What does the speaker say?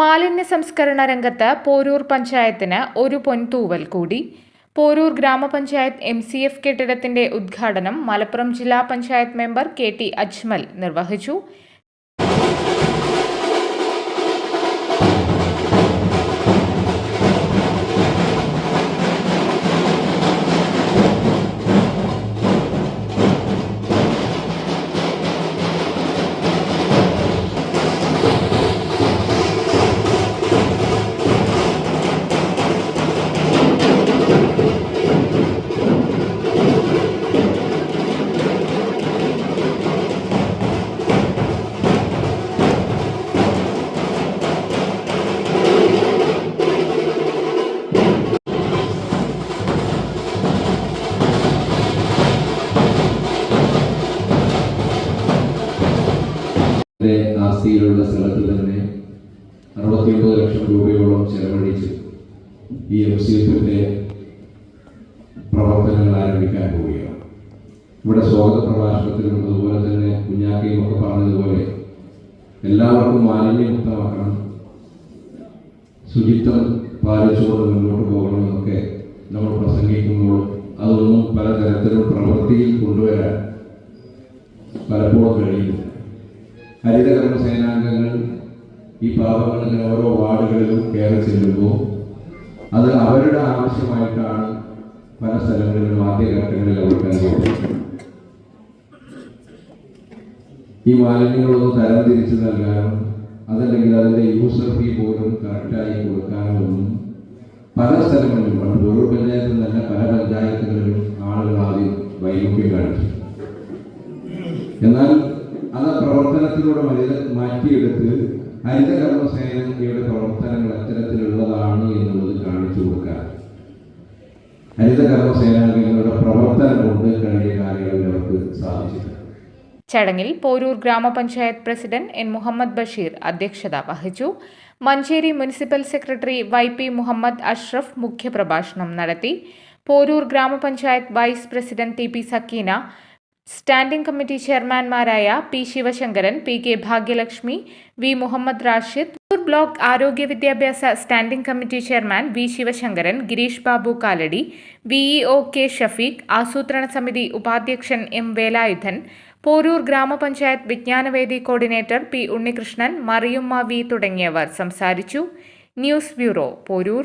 മാലിന്യ സംസ്കരണ രംഗത്ത് പോരൂർ പഞ്ചായത്തിന് ഒരു പൊൻതൂവൽ കൂടി. പോരൂർ ഗ്രാമപഞ്ചായത്ത് എം സി എഫ് കെട്ടിടത്തിന്റെ ഉദ്ഘാടനം മലപ്പുറം ജില്ലാ panchayat member K T Ajmal നിർവഹിച്ചു. ആസ്തിയിലുള്ള സ്ഥലത്ത് തന്നെ അറുപത്തിയൊമ്പത് ലക്ഷം രൂപയോളം ചെലവഴിച്ച് ഈ എം സി എഫിന്റെ പ്രവർത്തനങ്ങൾ ആരംഭിക്കാൻ പോവുകയാണ്. ഇവിടെ സ്വാഗത പ്രഭാഷണത്തിലും അതുപോലെ തന്നെ കുഞ്ഞാക്കയും ഒക്കെ പറഞ്ഞതുപോലെ എല്ലാവർക്കും മാലിന്യമുക്തമാക്കണം ശുചിത്വം പാലിച്ചുകൊണ്ട് മുന്നോട്ട് പോകണമെന്നൊക്കെ നമ്മൾ പ്രസംഗിക്കുമ്പോൾ അതൊന്നും പലതരത്തിലും പ്രവൃത്തിയിൽ കൊണ്ടുവരാൻ പലപ്പോഴും കഴിയുന്നില്ല. ഹരിതകർമ്മ സേനാംഗങ്ങൾ ഈ പാവങ്ങൾക്ക് ഓരോ വാർഡുകളിലും കയറി ചെല്ലുമ്പോൾ അത് അവരുടെ ആവശ്യമായിട്ടാണ് പല സ്ഥലങ്ങളിലും ആദ്യഘട്ടങ്ങളിൽ അവർക്ക് അനുഭവപ്പെടുന്നത് ഈ മാലിന്യങ്ങളൊന്നും തരം തിരിച്ചു നൽകാനും അതല്ലെങ്കിൽ അതിന്റെ യൂസർ ഫീ പോലും കറക്റ്റായി കൊടുക്കാനോ പല സ്ഥലങ്ങളിലും പണ്ട് ഓരോ പഞ്ചായത്തിൽ തന്നെ പല പഞ്ചായത്തുകളിലും ആളുകൾ ആദ്യം വൈമുഖ്യം കാണിച്ചു. എന്നാൽ പ്രവർത്തനത്തിലൂടെ മതി- മാറ്റിയെടുത്ത് ഹരിതകർമ്മസേനയുടെ പ്രവർത്തനങ്ങൾ അത്തരത്തിലുള്ളതാണ് എന്നുള്ളത് കാണിച്ചു കൊടുക്കാൻ. ഹരിതകർമ്മസേനയുടെ പ്രവർത്തനം കൊണ്ട് കഴിഞ്ഞ കാലങ്ങളിൽ അവർക്ക് സാധിച്ചിട്ടുണ്ട്. ചടങ്ങിൽ പോരൂർ ഗ്രാമപഞ്ചായത്ത് പ്രസിഡന്റ് എൻ മുഹമ്മദ് ബഷീർ അധ്യക്ഷത വഹിച്ചു. Manjeri municipal secretary Y P Muhammad Ashraf മുഖ്യപ്രഭാഷണം നടത്തി. പോരൂർ ഗ്രാമപഞ്ചായത്ത് vice president T P Sakeena standing committee ചെയർമാൻമാരായ P Sivasankaran P K Bhagyalakshmi V Muhammad Rashid block ആരോഗ്യ വിദ്യാഭ്യാസ standing committee chairman V Sivasankaran Girish Babu Kaladi VEO K Shafeeq ആസൂത്രണ സമിതി ഉപാധ്യക്ഷൻ M Velayudhan Poroor ഗ്രാമപഞ്ചായത്ത് വിജ്ഞാനവേദി coordinator P Unnikrishnan Mariyumma V തുടങ്ങിയവർ സംസാരിച്ചു. News bureau Poroor.